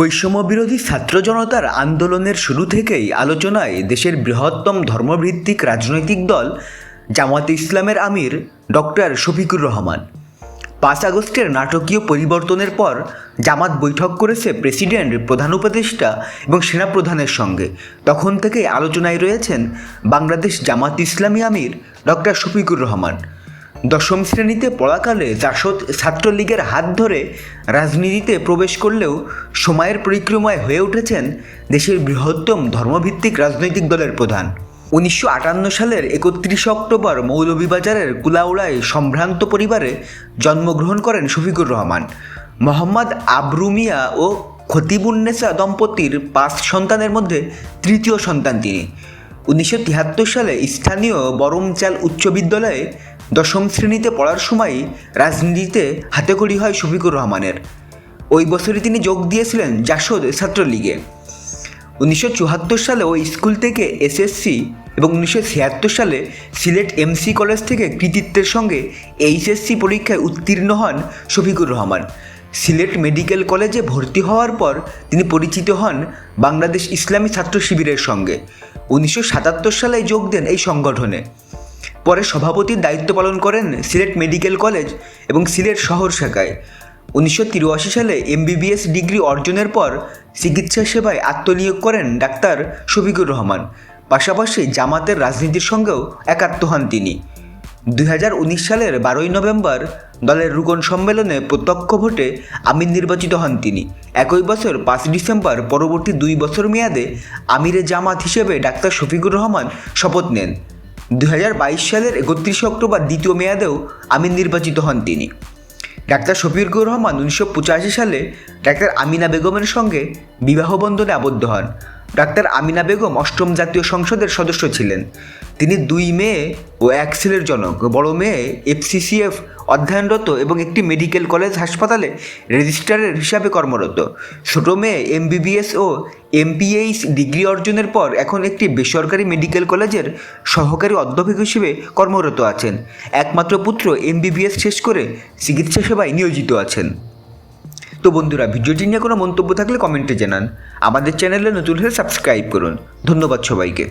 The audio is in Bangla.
বৈষম্য বিরোধী ছাত্র জনতার আন্দোলনের শুরু থেকেই আলোচনায় দেশের বৃহত্তম ধর্মভিত্তিক রাজনৈতিক দল জামাতে ইসলামের আমির ডক্টর শফিকুর রহমান। পাঁচ আগস্টের নাটকীয় পরিবর্তনের পর জামাত বৈঠক করেছে প্রেসিডেন্ট, প্রধান উপদেষ্টা এবং সেনাপ্রধানের সঙ্গে। তখন থেকেই আলোচনায় রয়েছেন বাংলাদেশ জামাত ইসলামী আমির ডক্টর শফিকুর রহমান। দশম শ্রেণীতে পড়াকালে জাসদ ছাত্রলীগের হাত ধরে রাজনীতিতে প্রবেশ করলেও সময়ের পরিক্রমায় হয়ে উঠেছেন দেশের বৃহত্তম ধর্মভিত্তিক রাজনৈতিক দলের প্রধান। উনিশশো আটান্ন সালের একত্রিশে অক্টোবর মৌলভীবাজারের কুলাউড়ায় সম্ভ্রান্ত পরিবারে জন্মগ্রহণ করেন শফিকুর রহমান। মোহাম্মদ আবরু মিয়া ও খতিবুন্নেসা দম্পতির পাঁচ সন্তানের মধ্যে তৃতীয় সন্তান তিনি। উনিশশো তিয়াত্তর সালে স্থানীয় বরমচাল উচ্চ বিদ্যালয়ে দশম শ্রেণীতে পড়ার সময় রাজনীতিতে হাতেখড়ি হয় শফিকুর রহমানের। ওই বছরই তিনি যোগ দিয়েছিলেন জাসদ ছাত্রলীগে। উনিশশো চুয়াত্তর সালে ওই স্কুল থেকে এসএসসি এবং উনিশশো ছিয়াত্তর সালে সিলেট এমসি কলেজ থেকে কৃতিত্বের সঙ্গে এইচএসসি পরীক্ষায় উত্তীর্ণ হন শফিকুর রহমান। সিলেট মেডিকেল কলেজে ভর্তি হওয়ার পর তিনি পরিচিত হন বাংলাদেশ ইসলামী ছাত্র শিবিরের সঙ্গে। উনিশশো সাতাত্তর সালে যোগ দেন এই সংগঠনে। পরে সভাপতির দায়িত্ব পালন করেন সিলেট মেডিকেল কলেজ এবং সিলেট শহর শাখায়। উনিশশো তিরাশি সালে এমবিবিএস ডিগ্রি অর্জনের পর চিকিৎসা সেবায় আত্মনিয়োগ করেন ডাক্তার শফিকুর রহমান। পাশাপাশি জামাতের রাজনীতির সঙ্গেও একাত্ম হন তিনি। দুই হাজার উনিশ সালের বারোই নভেম্বর দলের রুকন সম্মেলনে প্রত্যক্ষ ভোটে আমির নির্বাচিত হন তিনি। একই বছর পাঁচ ডিসেম্বর পরবর্তী দুই বছর মেয়াদে আমিরে জামাত হিসেবে ডাক্তার শফিকুর রহমান শপথ নেন। দুই হাজার বাইশ সালের একত্রিশে অক্টোবর দ্বিতীয় মেয়াদেও আমিন নির্বাচিত হন তিনি। ডাক্তার শফিকুর রহমান উনিশশো পঁচাশি সালে ডাক্তার আমিনা বেগমের সঙ্গে বিবাহ বন্ধনে আবদ্ধ হন। ডাক্তার আমিনা বেগম অষ্টম জাতীয় সংসদের সদস্য ছিলেন। তিনি দুই মেয়ে ও এক ছেলের জনক। বড় মেয়ে এফসিসিএফ অধ্যয়নরত এবং একটি মেডিকেল কলেজ হাসপাতালে রেজিস্ট্রারের হিসাবে কর্মরত। ছোট মেয়ে এমবিবিএস ও এমপিএইচ ডিগ্রি অর্জনের পর এখন একটি বেসরকারি মেডিকেল কলেজের সহকারী অধ্যাপক হিসেবে কর্মরত আছেন। একমাত্র পুত্র এমবিবিএস শেষ করে চিকিৎসা সেবায় নিয়োজিত আছেন। তো বন্ধুরা, ভিডিওটি নিয়ে কোনো মন্তব্য থাকলে কমেন্টে জানান। আমাদের চ্যানেলে নতুন হলে সাবস্ক্রাইব করুন। ধন্যবাদ সবাইকে।